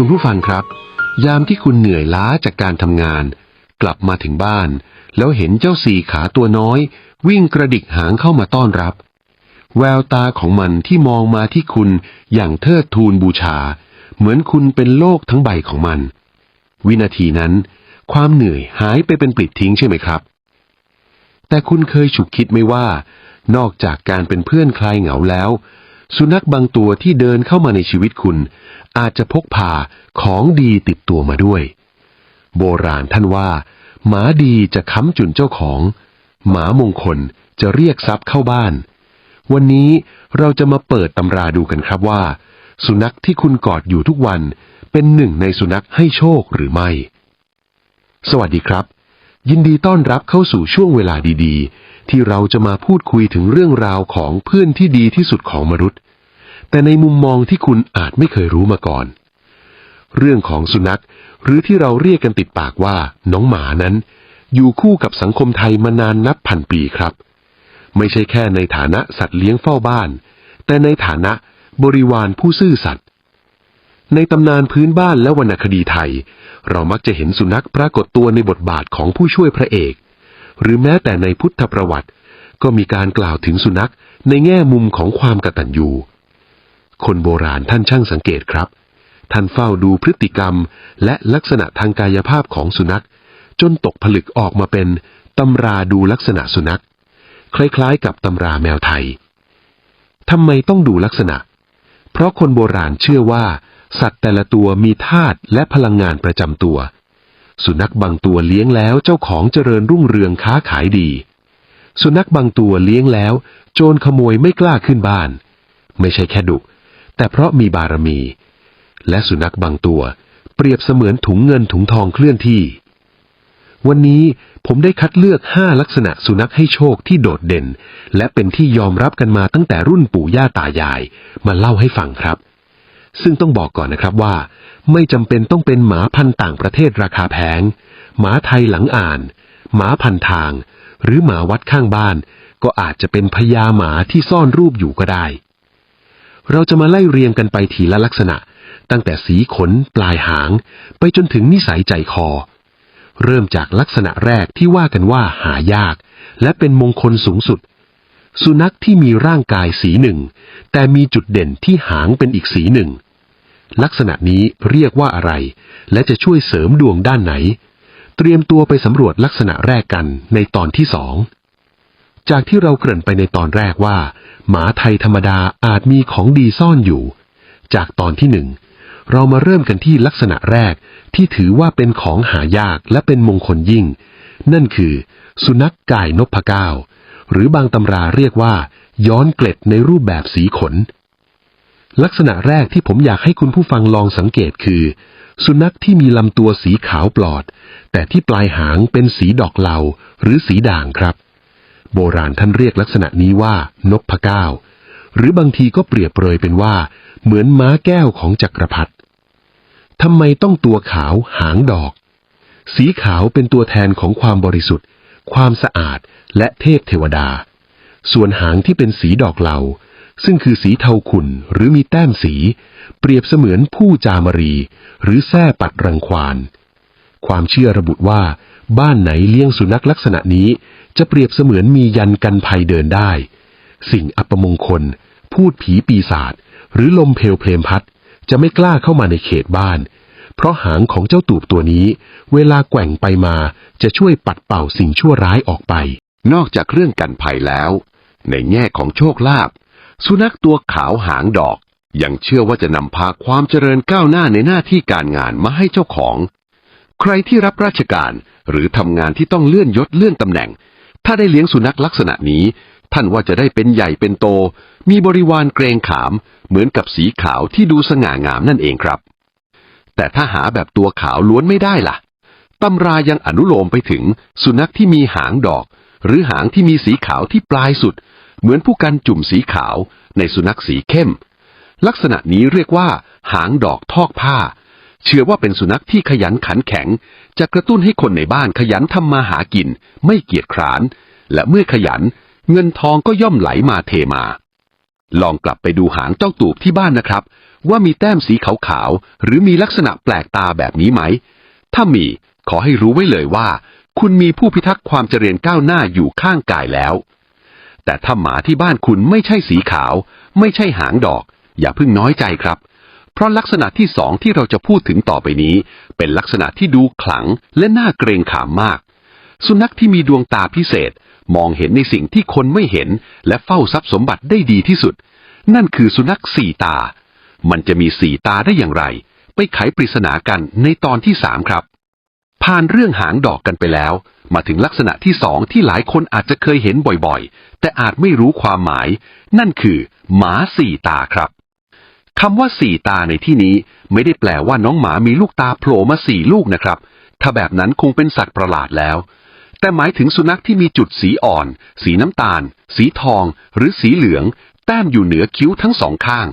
คุณผู้ฟังครับ ยามที่คุณเหนื่อยล้าจากการทำงาน กลับมาถึงบ้าน แล้วเห็นเจ้าสี่ขาตัวน้อย วิ่งกระดิกหางเข้ามาต้อนรับ แววตาของมันที่มองมาที่คุณอย่างเทิดทูนบูชา เหมือนคุณเป็นโลกทั้งใบของมัน วินาทีนั้น ความเหนื่อยหายไปเป็นปลิดทิ้งใช่ไหมครับ แต่คุณเคยฉุกคิดไหมว่า นอกจากการเป็นเพื่อนคลายเหงาแล้ว สุนัขบางตัวที่เดินเข้ามาในชีวิตคุณ อาจจะพกพาของดีติดตัวมาด้วย โบราณท่านว่า หมาดีจะค้ำจุนเจ้าของ หมามงคลจะเรียกทรัพย์เข้าบ้าน วันนี้เราจะมาเปิดตำราดูกันครับว่า สุนัขที่คุณกอดอยู่ทุกวันเป็นหนึ่งในสุนัขให้โชคหรือไม่ สวัสดีครับ ยินดีต้อนรับเข้าสู่ช่วงเวลาดีๆ ที่เราจะมาพูดคุยถึงเรื่องราวของเพื่อนที่ดีที่สุดของมนุษย์ แต่ในมุมมองที่คุณอาจไม่เคยรู้มาก่อน เรื่องของสุนัข หรือที่เราเรียกกันติดปากว่า น้องหมานั้น อยู่คู่กับสังคมไทยมานานนับพันปีครับ ไม่ใช่แค่ในฐานะสัตว์เลี้ยงเฝ้าบ้าน แต่ในฐานะบริวารผู้ซื่อสัตย์ในตำนานพื้นบ้านและวรรณคดีไทย เรามักจะเห็นสุนัขปรากฏตัวในบทบาทของผู้ช่วยพระเอก หรือแม้แต่ในพุทธประวัติ ก็มีการกล่าวถึงสุนัขในแง่มุมของความกตัญญู คนโบราณท่านช่างสังเกตครับ ท่านเฝ้าดูพฤติกรรมและลักษณะทางกายภาพของสุนัข จนตกผลึกออกมาเป็นตำราดูลักษณะสุนัข คล้ายๆ กับตำราแมวไทยทำไมต้องดูลักษณะ เพราะคนโบราณเชื่อว่า สัตว์แต่ละตัวมีธาตุและพลังงานประจำตัว สุนัขบางตัวเลี้ยงแล้วเจ้าของเจริญรุ่งเรืองค้าขายดี สุนัขบางตัวเลี้ยงแล้ว โจรขโมยไม่กล้าขึ้นบ้าน ไม่ใช่แค่ดุแต่เพราะมีบารมี และสุนัขบางตัว เปรียบเสมือนถุงเงินถุงทองเคลื่อนที่ วันนี้ผมได้คัดเลือก5ลักษณะสุนัขให้โชคที่โดดเด่น และเป็นที่ยอมรับกันมาตั้งแต่รุ่นปู่ย่าตายาย มาเล่าให้ฟังครับ ซึ่งต้องบอกก่อนนะครับว่า ไม่จำเป็นต้องเป็นหมาพันธุ์ต่างประเทศราคาแพง หมาไทยหลังอ่าน หมาพันทาง หรือหมาวัดข้างบ้าน ก็อาจจะเป็นพญาหมาที่ซ่อนรูปอยู่ก็ได้ เราจะมาไล่เรียงกันไปทีละลักษณะ ตั้งแต่สีขน ปลายหาง ไปจนถึงนิสัยใจคอ เริ่มจากลักษณะแรกที่ว่ากันว่าหายาก และเป็นมงคลสูงสุดสุนัขที่มีร่างกายสีหนึ่ง แต่มีจุดเด่นที่หางเป็นอีกสีหนึ่ง ลักษณะนี้เรียกว่าอะไร และจะช่วยเสริมดวงด้านไหน เตรียมตัวไปสำรวจลักษณะแรกกันในตอนที่สองจากที่เราเกริ่นไปในตอนแรกว่า หมาไทยธรรมดาอาจมีของดีซ่อนอยู่ จากตอนที่หนึ่งเรามาเริ่มกันที่ลักษณะแรกที่ถือว่าเป็นของหายากและเป็นมงคลยิ่ง นั่นคือ สุนัขกายนพเก้าหรือบางตำราเรียกว่า ย้อนเกล็ดในรูปแบบสีขน ลักษณะแรกที่ผมอยากให้คุณผู้ฟังลองสังเกตคือ สุนัขที่มีลำตัวสีขาวปลอด แต่ที่ปลายหางเป็นสีดอกเหลาหรือสีด่างครับ โบราณท่านเรียกลักษณะนี้ว่านกพเก้าหรือบางทีก็เปรียบเปรยเป็นว่า เหมือนม้าแก้วของจักรพรรดิทำไมต้องตัวขาวหางดอก สีขาวเป็นตัวแทนของความบริสุทธิ์ ความสะอาดและเทพเทวดา ส่วนหางที่เป็นสีดอกเหลา ซึ่งคือสีเทาขุ่นหรือมีแต้มสี เปรียบเสมือนผู้จามรี หรือแส้ปัดรังควาน ความเชื่อระบุว่า บ้านไหนเลี้ยงสุนัขลักษณะนี้ จะเปรียบเสมือนมียันกันภัยเดินได้ สิ่งอัปมงคล พูดผีปีศาจหรือลมเพลเพลมพัด จะไม่กล้าเข้ามาในเขตบ้าน เพราะหางของเจ้าตูบตัวนี้ เวลาแกว่งไปมาจะช่วยปัดเป่าสิ่งชั่วร้ายออกไป นอกจากเรื่องกันภัยแล้ว ในแง่ของโชคลาภ สุนัขตัวขาวหางดอก ยังเชื่อว่าจะนำพาความเจริญก้าวหน้าในหน้าที่การงานมาให้เจ้าของ ใครที่รับราชการหรือทำงานที่ต้องเลื่อนยศเลื่อนตำแหน่ง ถ้าได้เลี้ยงสุนัขลักษณะนี้ ท่านว่าจะได้เป็นใหญ่เป็นโต มีบริวารเกรงขาม เหมือนกับสีขาวที่ดูสง่างามนั่นเองครับ แต่ถ้าหาแบบตัวขาวล้วนไม่ได้ล่ะตำรายังอนุโลมไปถึงสุนัขที่มีหางดอก หรือหางที่มีสีขาวที่ปลายสุด เหมือนผู้กันจุ่มสีขาวในสุนัขสีเข้ม ลักษณะนี้เรียกว่า หางดอกทอกผ้า เชื่อว่าเป็นสุนัขที่ขยันขันแข็ง จะกระตุ้นให้คนในบ้านขยันทำมาหากิน ไม่เกียจคร้าน และเมื่อขยัน เงินทองก็ย่อมไหลมาเทมา ลองกลับไปดูหางเจ้าตูบที่บ้านนะครับ ว่ามีแต้มสีขาวๆหรือมีลักษณะแปลกตาแบบนี้ไหม ถ้ามีขอให้รู้ไว้เลยว่า คุณมีผู้พิทักษ์ความเจริญก้าวหน้าอยู่ข้างกายแล้ว แต่ถ้าหมาที่บ้านคุณไม่ใช่สีขาว ไม่ใช่หางดอก อย่าเพิ่งน้อยใจครับ เพราะลักษณะที่สองที่เราจะพูดถึงต่อไปนี้ เป็นลักษณะที่ดูขลังและน่าเกรงขามมาก สุนัขที่มีดวงตาพิเศษ มองเห็นในสิ่งที่คนไม่เห็น และเฝ้าทรัพย์สมบัติได้ดีที่สุด นั่นคือสุนัขสี่ตา มันจะมีสี่ตาได้อย่างไร ไปไขปริศนากันในตอนที่สามครับ ผ่านเรื่องหางดอกกันไปแล้ว มาถึงลักษณะที่สองที่หลายคนอาจจะเคยเห็นบ่อยๆ แต่อาจไม่รู้ความหมาย นั่นคือ หมาสี่ตาครับคำว่าสี่ตาในที่นี้ไม่ได้แปลว่าน้องหมามีลูกตาโผล่มาสี่ลูกนะครับ ถ้าแบบนั้นคงเป็นสัตว์ประหลาดแล้ว แต่หมายถึงสุนัขที่มีจุดสีอ่อน สีน้ำตาล สีทอง หรือสีเหลือง แต้มอยู่เหนือคิ้วทั้งสองข้าง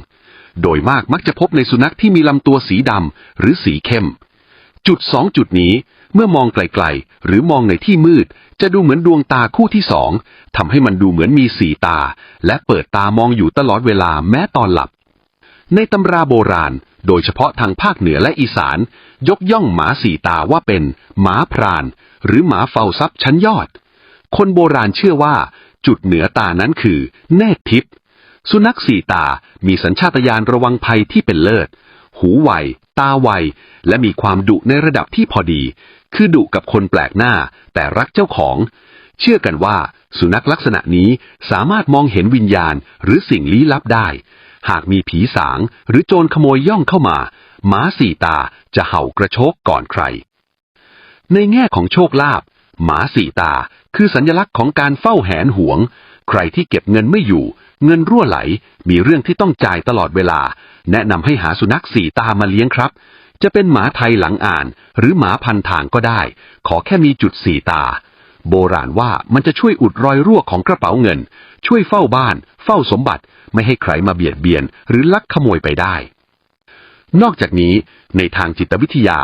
โดยมากมักจะพบในสุนัขที่มีลำตัวสีดำหรือสีเข้ม จุดสองจุดนี้ เมื่อมองไกลๆ หรือมองในที่มืด จะดูเหมือนดวงตาคู่ที่สองทำให้มันดูเหมือนมีสีตา และเปิดตามองอยู่ตลอดเวลาแม้ตอนหลับ ในตำราโบราณ โดยเฉพาะทางภาคเหนือและอีสาน ยกย่องหมาสีตาว่าเป็น หมาพราน หรือหมาเฝ้าทรัพย์ชั้นยอด คนโบราณเชื่อว่า จุดเหนือตานั้นคือเนตรทิพย์สุนัขสีตา มีสัญชาตญาณระวังภัยที่เป็นเลิศ หูไว ตาไว และมีความดุในระดับที่พอดี คือดุกับคนแปลกหน้า แต่รักเจ้าของ เชื่อกันว่า สุนัขลักษณะนี้สามารถมองเห็นวิญญาณหรือสิ่งลี้ลับได้ หากมีผีสางหรือโจรขโมยย่องเข้ามาหมาสี่ตาจะเห่ากระโชกก่อนใคร ในแง่ของโชคลาภหมาสี่ตาคือสัญลักษณ์ของการเฝ้าแหนหวง ใครที่เก็บเงินไม่อยู่ เงินรั่วไหล มีเรื่องที่ต้องจ่ายตลอดเวลา แนะนำให้หาสุนัขสี่ตามาเลี้ยงครับ จะเป็นหมาไทยหลังอ่าน หรือหมาพันทางก็ได้ ขอแค่มีจุดสี่ตา โบราณว่ามันจะช่วยอุดรอยรั่วของกระเป๋าเงิน ช่วยเฝ้าบ้าน เฝ้าสมบัติ ไม่ให้ใครมาเบียดเบียน หรือลักขโมยไปได้ นอกจากนี้ ในทางจิตวิทยา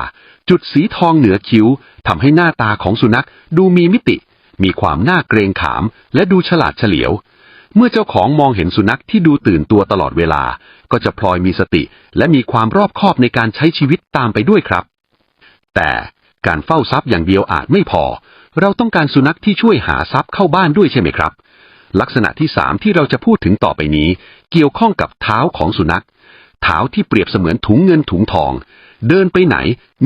จุดสีทองเหนือคิ้วทำให้หน้าตาของสุนัขดูมีมิติ มีความน่าเกรงขาม และดูฉลาดเฉลียว เมื่อเจ้าของมองเห็นสุนัขที่ดูตื่นตัวตลอดเวลา ก็จะพลอยมีสติ และมีความรอบคอบในการใช้ชีวิตตามไปด้วยครับ แต่การเฝ้าทรัพย์อย่างเดียวอาจไม่พอ เราต้องการสุนัขที่ช่วยหาทรัพย์เข้าบ้านด้วยใช่ไหมครับ ลักษณะที่สามที่เราจะพูดถึงต่อไปนี้ เกี่ยวข้องกับเท้าของสุนัข เท้าที่เปรียบเสมือนถุงเงินถุงทอง เดินไปไหน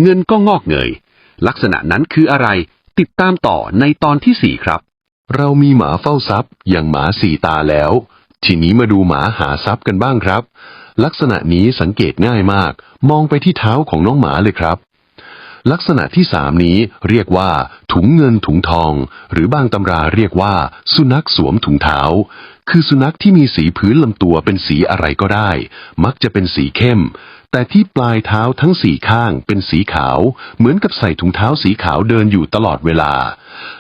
เงินก็งอกเงย ลักษณะนั้นคืออะไร ติดตามต่อในตอนที่สี่ครับ เรามีหมาเฝ้าทรัพย์อย่างหมาสี่ตาแล้ว ทีนี้มาดูหมาหาทรัพย์กันบ้างครับ ลักษณะนี้สังเกตง่ายมาก มองไปที่เท้าของน้องหมาเลยครับ ลักษณะที่สามนี้เรียกว่า ถุงเงินถุงทอง หรือบางตำราเรียกว่า สุนัขสวมถุงเท้า คือสุนัขที่มีสีพื้นลำตัวเป็นสีอะไรก็ได้ มักจะเป็นสีเข้ม แต่ที่ปลายเท้าทั้งสี่ข้างเป็นสีขาว เหมือนกับใส่ถุงเท้าสีขาวเดินอยู่ตลอดเวลา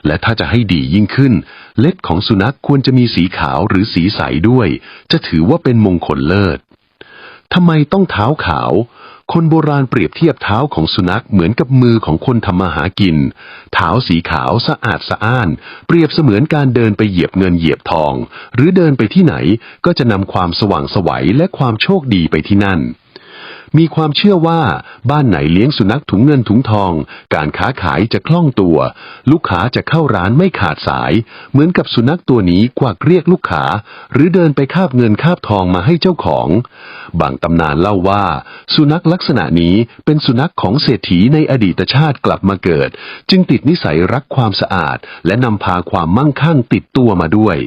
และถ้าจะให้ดียิ่งขึ้น เล็บของสุนัขควรจะมีสีขาวหรือสีใสด้วย จะถือว่าเป็นมงคลเลิศทำไมต้องเท้าขาว คนโบราณเปรียบเทียบเท้าของสุนัขเหมือนกับมือของคนทำมาหากิน เท้าสีขาวสะอาดสะอ้าน เปรียบเสมือนการเดินไปเหยียบเงินเหยียบทอง หรือเดินไปที่ไหนก็จะนำความสว่างสวัยและความโชคดีไปที่นั่น มีความเชื่อว่าบ้านไหนเลี้ยงสุนัขถุงเงินถุงทอง การค้าขายจะคล่องตัว ลูกค้าจะเข้าร้านไม่ขาดสาย เหมือนกับสุนัขตัวนี้กวักเรียกลูกค้า หรือเดินไปคาบเงินคาบทองมาให้เจ้าของ บางตำนานเล่าว่า สุนัขลักษณะนี้เป็นสุนัขของเศรษฐีในอดีตชาติกลับมาเกิด จึงติดนิสัยรักความสะอาด และนำพาความมั่งคั่งติดตัวมาด้วย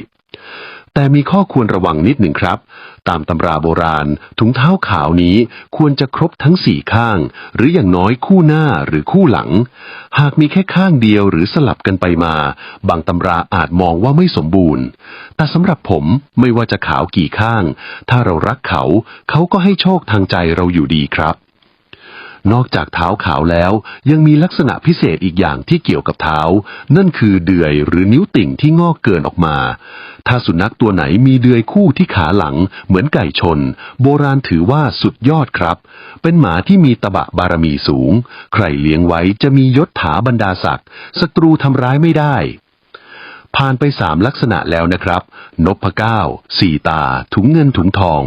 แต่มีข้อควรระวังนิดหนึ่งครับ ตามตำราโบราณ ถุงเท้าขาวนี้ควรจะครบทั้งสี่ข้าง หรืออย่างน้อยคู่หน้าหรือคู่หลัง หากมีแค่ข้างเดียวหรือสลับกันไปมา บางตำราอาจมองว่าไม่สมบูรณ์ แต่สำหรับผมไม่ว่าจะขาวกี่ข้าง ถ้าเรารักเขา เขาก็ให้โชคทางใจเราอยู่ดีครับ นอกจากเท้าขาวแล้ว ยังมีลักษณะพิเศษอีกอย่างที่เกี่ยวกับเท้า นั่นคือเดือยหรือนิ้วติ่งที่งอกเกินออกมา ถ้าสุนัขตัวไหนมีเดือยคู่ที่ขาหลัง เหมือนไก่ชน โบราณถือว่าสุดยอดครับ เป็นหมาที่มีตบะบารมีสูง ใครเลี้ยงไว้จะมียศถาบรรดาศักดิ์ศัตรูทำร้ายไม่ได้ ผ่านไปสามลักษณะแล้วนะครับนพเก้าสี่ตา ถุงเงินถุงทอง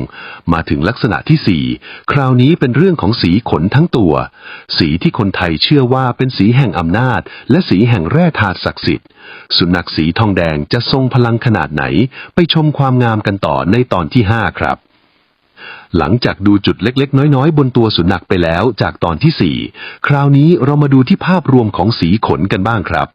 มาถึงลักษณะที่สี่คราวนี้เป็นเรื่องของสีขนทั้งตัว สีที่คนไทยเชื่อว่าเป็นสีแห่งอำนาจ และสีแห่งแร่ธาตุศักดิ์สิทธิ์ สุนัขสีทองแดงจะทรงพลังขนาดไหน ไปชมความงามกันต่อในตอนที่ห้าครับหลังจากดูจุดเล็กๆ น้อยๆ บนตัวสุนัขไปแล้วจากตอนที่สี่คราวนี้เรามาดูที่ภาพรวมของสีขนกันบ้างครับ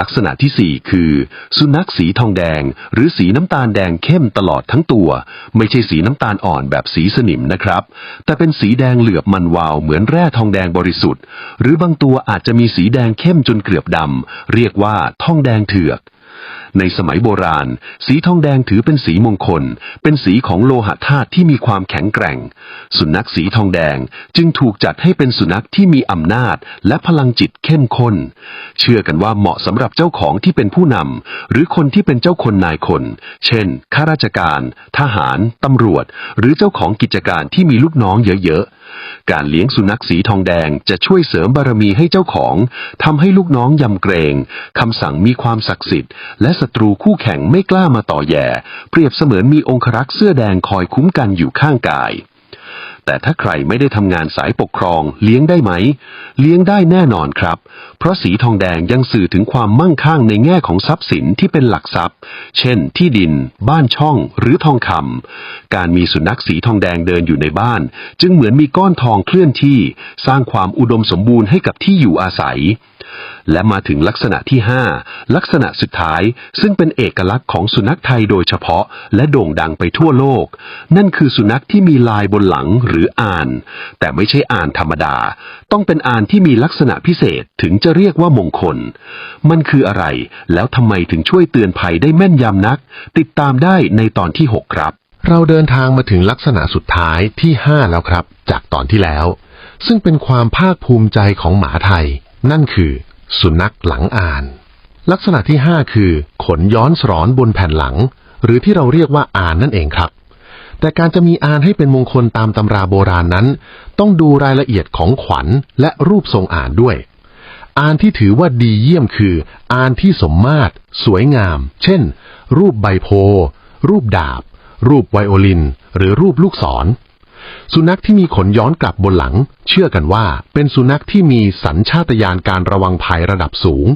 ลักษณะที่สี่คือ สุนัขสีทองแดง หรือสีน้ำตาลแดงเข้มตลอดทั้งตัว ไม่ใช่สีน้ำตาลอ่อนแบบสีสนิมนะครับ แต่เป็นสีแดงเหลือบมันวาวเหมือนแร่ทองแดงบริสุทธิ์ หรือบางตัวอาจจะมีสีแดงเข้มจนเกือบดำเรียกว่าทองแดงเถือกในสมัยโบราณ สีทองแดงถือเป็นสีมงคล เป็นสีของโลหะธาตุที่มีความแข็งแกร่ง สุนัขสีทองแดงจึงถูกจัดให้เป็นสุนัขที่มีอำนาจและพลังจิตเข้มข้น เชื่อกันว่าเหมาะสำหรับเจ้าของที่เป็นผู้นำหรือคนที่เป็นเจ้าคนนายคน เช่น ข้าราชการ ทหาร ตำรวจ หรือเจ้าของกิจการที่มีลูกน้องเยอะๆ การเลี้ยงสุนัขสีทองแดงจะช่วยเสริมบารมีให้เจ้าของทำให้ลูกน้องยำเกรงคำสั่งมีความศักดิ์สิทธิ์ และศัตรูคู่แข่งไม่กล้ามาต่อแย่ เปรียบเสมือนมีองครักษ์เสื้อแดงคอยคุ้มกันอยู่ข้างกาย แต่ถ้าใครไม่ได้ทำงานสายปกครองเลี้ยงได้ไหม เลี้ยงได้แน่นอนครับ เพราะสีทองแดงยังสื่อถึงความมั่งคั่งในแง่ของทรัพย์สินที่เป็นหลักทรัพย์ เช่น ที่ดิน บ้านช่องหรือทองคำการมีสุนัขสีทองแดงเดินอยู่ในบ้าน จึงเหมือนมีก้อนทองเคลื่อนที่ สร้างความอุดมสมบูรณ์ให้กับที่อยู่อาศัย และมาถึงลักษณะที่ 5 ลักษณะสุดท้ายซึ่งเป็นเอกลักษณ์ของสุนัขไทยโดยเฉพาะ และโด่งดังไปทั่วโลก นั่นคือสุนัขที่มีลายบนหลังหรืออ่าน แต่ไม่ใช่อ่านธรรมดา ต้องเป็นอ่านที่มีลักษณะพิเศษถึงจะเรียกว่ามงคล มันคืออะไร แล้วทำไมถึงช่วยเตือนภัยได้แม่นยำนัก ติดตามได้ในตอนที่ 6 ครับ เราเดินทางมาถึงลักษณะสุดท้ายที่ 5 แล้วครับ จากตอนที่แล้ว ซึ่งเป็นความภาคภูมิใจของหมาไทย นั่นคือ สุนัขหลังอ่าน ลักษณะที่ 5 คือ ขนย้อนสรอนบนแผ่นหลัง หรือที่เราเรียกว่าอ่านนั่นเองครับ แต่การจะมีอ่านให้เป็นมงคลตามตำราโบราณนั้น ต้องดูรายละเอียดของขวัญและรูปทรงอ่านด้วยอ่านที่ถือว่าดีเยี่ยมคืออ่านที่สมมาตร สวยงาม เช่น รูปใบโพ รูปดาบ รูปไวโอลิน หรือรูปลูกศร สุนัขที่มีขนย้อนกลับบนหลัง เชื่อกันว่าเป็นสุนัขที่มีสัญชาตญาณการระวังภัยระดับสูง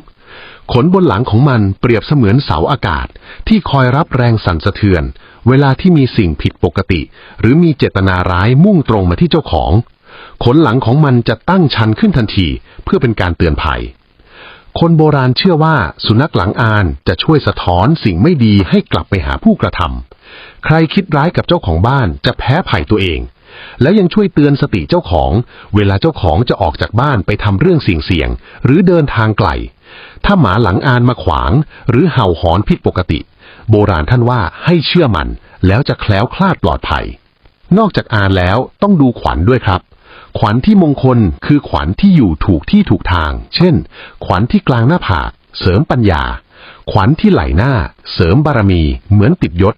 ขนบนหลังของมันเปรียบเสมือนเสาอากาศที่คอยรับแรงสั่นสะเทือน เวลาที่มีสิ่งผิดปกติ หรือมีเจตนาร้ายมุ่งตรงมาที่เจ้าของ ขนหลังของมันจะตั้งชันขึ้นทันทีเพื่อเป็นการเตือนภัย คนโบราณเชื่อว่าสุนัขหลังอานจะช่วยสะท้อนสิ่งไม่ดีให้กลับไปหาผู้กระทำใครคิดร้ายกับเจ้าของบ้านจะแพ้ภัยตัวเอง แล้วยังช่วยเตือนสติเจ้าของ เวลาเจ้าของจะออกจากบ้านไปทำเรื่องเสี่ยงๆหรือเดินทางไกลถ้าหมาหลังอานมาขวาง หรือเห่าหอนผิดปกติ โบราณท่านว่าให้เชื่อมัน แล้วจะแคล้วคลาดปลอดภัย นอกจากอ่านแล้วต้องดูขวัญด้วยครับ ขวัญที่มงคลคือขวัญที่อยู่ถูกที่ถูกทาง เช่น ขวัญที่กลางหน้าผากเสริมปัญญา ขวัญที่ไหลหน้า เสริมบารมีเหมือนติดยศ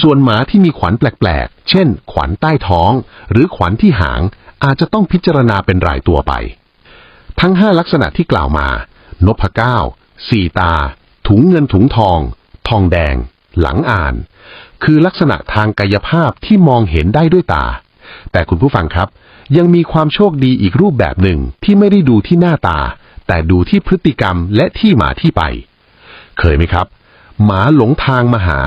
ส่วนหมาที่มีขวัญแปลกๆ เช่น ขวัญใต้ท้อง หรือขวัญที่หาง อาจจะต้องพิจารณาเป็นรายตัวไป ทั้งห้าลักษณะที่กล่าวมานพเก้าสี่ตา ถุงเงินถุงทอง ทองแดง หลังอ่าน คือลักษณะทางกายภาพที่มองเห็นได้ด้วยตา แต่คุณผู้ฟังครับ ยังมีความโชคดีอีกรูปแบบหนึ่งที่ไม่ได้ดูที่หน้าตา แต่ดูที่พฤติกรรมและที่มาที่ไป เคยไหมครับ หมาหลงทางมาหา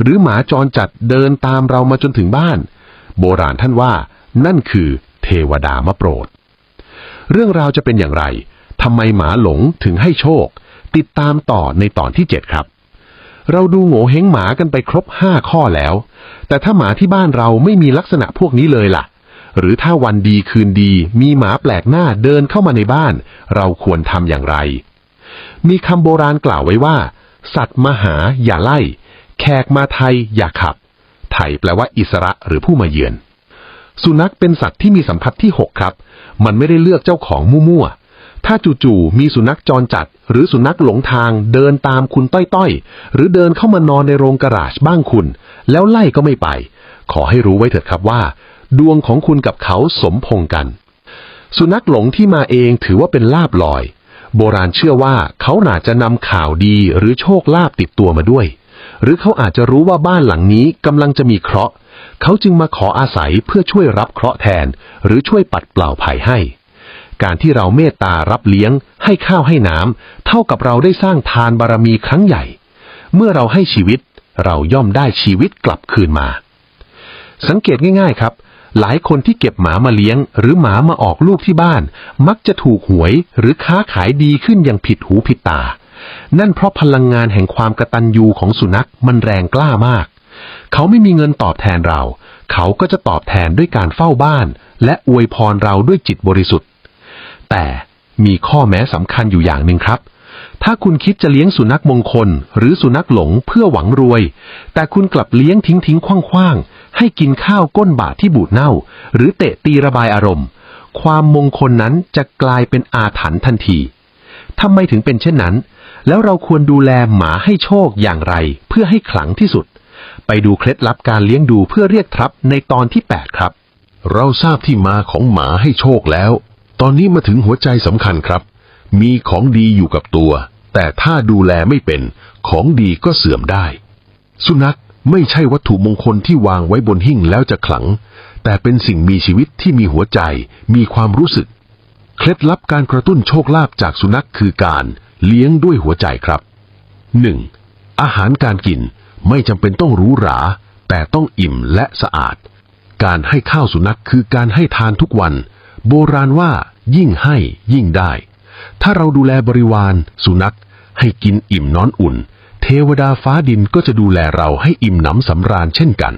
หรือหมาจรจัดเดินตามเรามาจนถึงบ้าน โบราณท่านว่า นั่นคือเทวดามาโปรด เรื่องราวจะเป็นอย่างไรทำไมหมาหลงถึงให้โชค ติดตามต่อในตอนที่ 7 ครับ เราดูโง่เฮงหมากันไปครบ5ข้อแล้ว แต่ถ้าหมาที่บ้านเราไม่มีลักษณะพวกนี้เลยล่ะ หรือถ้าวันดีคืนดีมีหมาแปลกหน้าเดินเข้ามาในบ้าน เราควรทำอย่างไร มีคำโบราณกล่าวไว้ว่า สัตว์มาหาอย่าไล่ แขกมาไทยอย่าขับ ไทยแปลว่าอิสระหรือผู้มาเยือน สุนัขเป็นสัตว์ที่มีสัมผัสที่6ครับ มันไม่ได้เลือกเจ้าของมั่วๆ ถ้าจู่ๆมีสุนัขจรจัด หรือสุนัขหลงทางเดินตามคุณต้อยๆ หรือเดินเข้ามานอนในโรงกระดาษบ้างคุณ แล้วไล่ก็ไม่ไป ขอให้รู้ไว้เถิดครับว่า ดวงของคุณกับเขาสมพงกัน สุนัขหลงที่มาเองถือว่าเป็นลาบลอย โบราณเชื่อว่าเขาอาจจะนำข่าวดีหรือโชคลาภติดตัวมาด้วย หรือเขาอาจจะรู้ว่าบ้านหลังนี้กำลังจะมีเคราะห์เขาจึงมาขออาศัยเพื่อช่วยรับเคราะห์แทน หรือช่วยปัดเปล่าภัยให้ การที่เราเมตตารับเลี้ยง ให้ข้าวให้น้ำเท่ากับเราได้สร้างทานบารมีครั้งใหญ่ เมื่อเราให้ชีวิต เราย่อมได้ชีวิตกลับคืนมา สังเกตง่ายๆครับ หลายคนที่เก็บหมามาเลี้ยง หรือหมามาออกลูกที่บ้าน มักจะถูกหวยหรือค้าขายดีขึ้นอย่างผิดหูผิดตา นั่นเพราะพลังงานแห่งความกระตัญญูของสุนัขมันแรงกล้ามาก เขาไม่มีเงินตอบแทนเรา เขาก็จะตอบแทนด้วยการเฝ้าบ้าน และอวยพรเราด้วยจิตบริสุทธิ์ แต่มีข้อแม้สำคัญอยู่อย่างหนึ่งครับ ถ้าคุณคิดจะเลี้ยงสุนัขมงคล หรือสุนัขหลงเพื่อหวังรวย แต่คุณกลับเลี้ยงทิ้งทิ้งคว้างคว้างๆ ให้กินข้าวก้นบาทที่บูดเน่า หรือเตะตีระบายอารมณ์ ความมงคลนั้นจะกลายเป็นอาถรรพ์ทันทีทำไมถึงเป็นเช่นนั้น แล้วเราควรดูแลหมาให้โชคอย่างไร เพื่อให้ขลังที่สุด ไปดูเคล็ดลับการเลี้ยงดูเพื่อเรียกทรัพย์ในตอนที่ 8 ครับ เราทราบที่มาของหมาให้โชคแล้ว ตอนนี้มาถึงหัวใจสำคัญครับ มีของดีอยู่กับตัว แต่ถ้าดูแลไม่เป็น ของดีก็เสื่อมได้ สุนัขไม่ใช่วัตถุมงคลที่วางไว้บนหิ้งแล้วจะขลัง แต่เป็นสิ่งมีชีวิตที่มีหัวใจ มีความรู้สึก เคล็ดลับการกระตุ้นโชคลาภจากสุนัขคือการเลี้ยงด้วยหัวใจครับ 1. อาหารการกินไม่จำเป็นต้องหรูหรา แต่ต้องอิ่มและสะอาด การให้ข้าวสุนัขคือการให้ทานทุกวัน โบราณว่ายิ่งให้ยิ่งได้ ถ้าเราดูแลบริวาร สุนัข ให้กินอิ่มนอนอุ่น เทวดาฟ้าดินก็จะดูแลเราให้อิ่มหนำสำราญเช่นกัน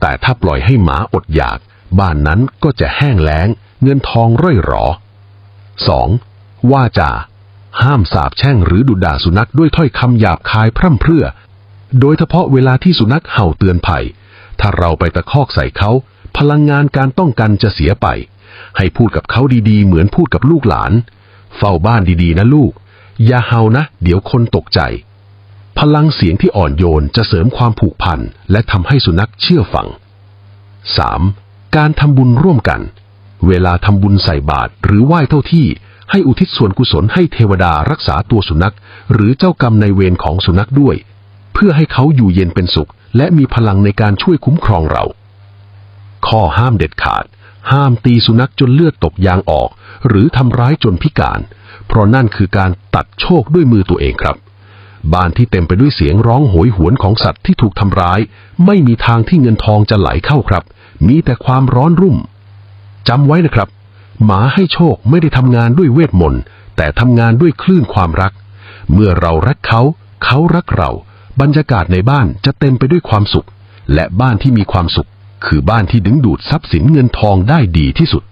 แต่ถ้าปล่อยให้หมาอดอยาก บ้านนั้นก็จะแห้งแล้ง เงินทองร่อยหรอ 2. ว่าจาห้ามสาบแช่งหรือดุด่าสุนัขด้วยถ้อยคำหยาบคายพร่ำเพรื่อ โดยเฉพาะเวลาที่สุนัขเห่าเตือนภัย ถ้าเราไปตะคอกใส่เขา พลังงานการป้องกันจะเสียไป ให้พูดกับเขาดีๆ เหมือนพูดกับลูกหลาน เฝ้าบ้านดีๆ นะลูก อย่าเห่านะ เดี๋ยวคนตกใจ พลังเสียงที่อ่อนโยนจะเสริมความผูกพัน และทำให้สุนัขเชื่อฟัง 3. การทำบุญร่วมกัน เวลาทำบุญใส่บาตรหรือไหว้เท่าที่ ให้อุทิศส่วนกุศลให้เทวดารักษาตัวสุนัข หรือเจ้ากรรมในเวรของสุนัขด้วย เพื่อให้เขาอยู่เย็นเป็นสุข และมีพลังในการช่วยคุ้มครองเราข้อห้ามเด็ดขาด ห้ามตีสุนัขจนเลือดตกยางออก หรือทำร้ายจนพิการ เพราะนั่นคือการตัดโชคด้วยมือตัวเองครับ บ้านที่เต็มไปด้วยเสียงร้องโหยหวนของสัตว์ที่ถูกทำร้าย ไม่มีทางที่เงินทองจะไหลเข้าครับ มีแต่ความร้อนรุ่มจำไว้นะครับ หมาให้โชคไม่ได้ทำงานด้วยเวทมนต์แต่ทำงานด้วยคลื่นความรัก เมื่อเรารักเขา เขารักเรา บรรยากาศในบ้านจะเต็มไปด้วยความสุข และบ้านที่มีความสุข คือบ้านที่ดึงดูดทรัพย์สินเงินทองได้ดีที่สุด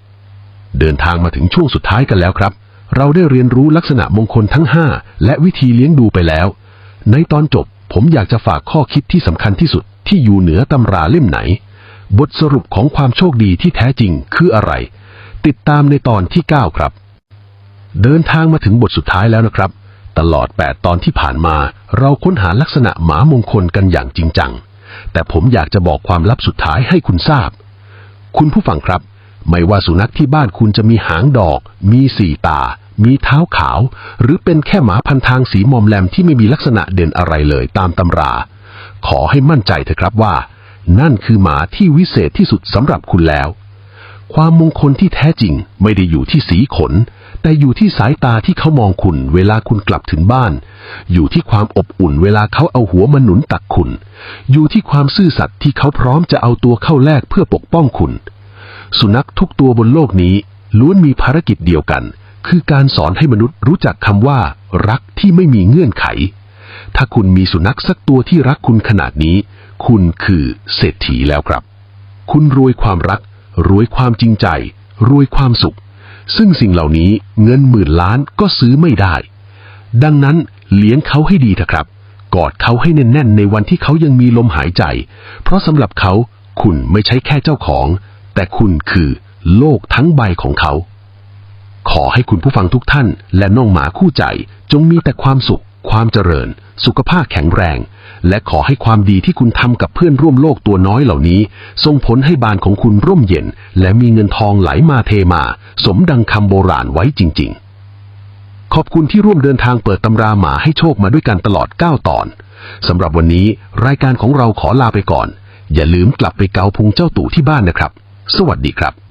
เดินทางมาถึงช่วงสุดท้ายกันแล้วครับ เราได้เรียนรู้ลักษณะมงคลทั้ง 5 และวิธีเลี้ยงดูไปแล้ว ในตอนจบผมอยากจะฝากข้อคิดที่สำคัญที่สุดที่อยู่เหนือตำราเล่มไหน บทสรุปของความโชคดีที่แท้จริงคืออะไร ติดตามในตอนที่ 9 ครับ เดินทางมาถึงบทสุดท้ายแล้วนะครับ ตลอด 8 ตอนที่ผ่านมา เราค้นหาลักษณะหมามงคลกันอย่างจริงจัง แต่ผมอยากจะบอกความลับสุดท้ายให้คุณทราบ คุณผู้ฟังครับ ไม่ว่าสุนัขที่บ้านคุณจะมีหางดอก มีสี่ตา มีเท้าขาว หรือเป็นแค่หมาพันทางสีมอมแลมที่ไม่มีลักษณะเด่นอะไรเลยตามตำรา ขอให้มั่นใจเถอะครับว่า นั่นคือหมาที่วิเศษที่สุดสำหรับคุณแล้ว ความมงคลที่แท้จริงไม่ได้อยู่ที่สีขน แต่อยู่ที่สายตาที่เขามองคุณเวลาคุณกลับถึงบ้าน อยู่ที่ความอบอุ่นเวลาเขาเอาหัวมาหนุนตักคุณ อยู่ที่ความซื่อสัตย์ที่เขาพร้อมจะเอาตัวเข้าแลกเพื่อปกป้องคุณ สุนัขทุกตัวบนโลกนี้ล้วนมีภารกิจเดียวกัน คือการสอนให้มนุษย์รู้จักคำว่า รักที่ไม่มีเงื่อนไข ถ้าคุณมีสุนัขสักตัวที่รักคุณขนาดนี้ คุณคือเศรษฐีแล้วครับ คุณรวยความรัก รวยความจริงใจ รวยความสุข ซึ่งสิ่งเหล่านี้เงินหมื่นล้านก็ซื้อไม่ได้ ดังนั้นเลี้ยงเขาให้ดีเถอะครับ กอดเขาให้แน่นๆ ในวันที่เขายังมีลมหายใจ เพราะสำหรับเขาคุณไม่ใช่แค่เจ้าของ แต่คุณคือโลกทั้งใบของเขา ขอให้คุณผู้ฟังทุกท่าน และน้องหมาคู่ใจจงมีแต่ความสุข ความเจริญ สุขภาพแข็งแรง และขอให้ความดีที่คุณทำกับเพื่อนร่วมโลกตัวน้อยเหล่านี้ส่งผลให้บ้านของคุณร่มเย็น และมีเงินทองไหลมาเทมา สมดังคำโบราณไว้จริง ๆ ขอบคุณที่ร่วมเดินทางเปิดตำราหมาให้โชคมาด้วยกันตลอด 9 ตอนสำหรับวันนี้รายการของเราขอลาไปก่อน อย่าลืมกลับไปเกาพุงเจ้าตู่ที่บ้านนะครับ สวัสดีครับ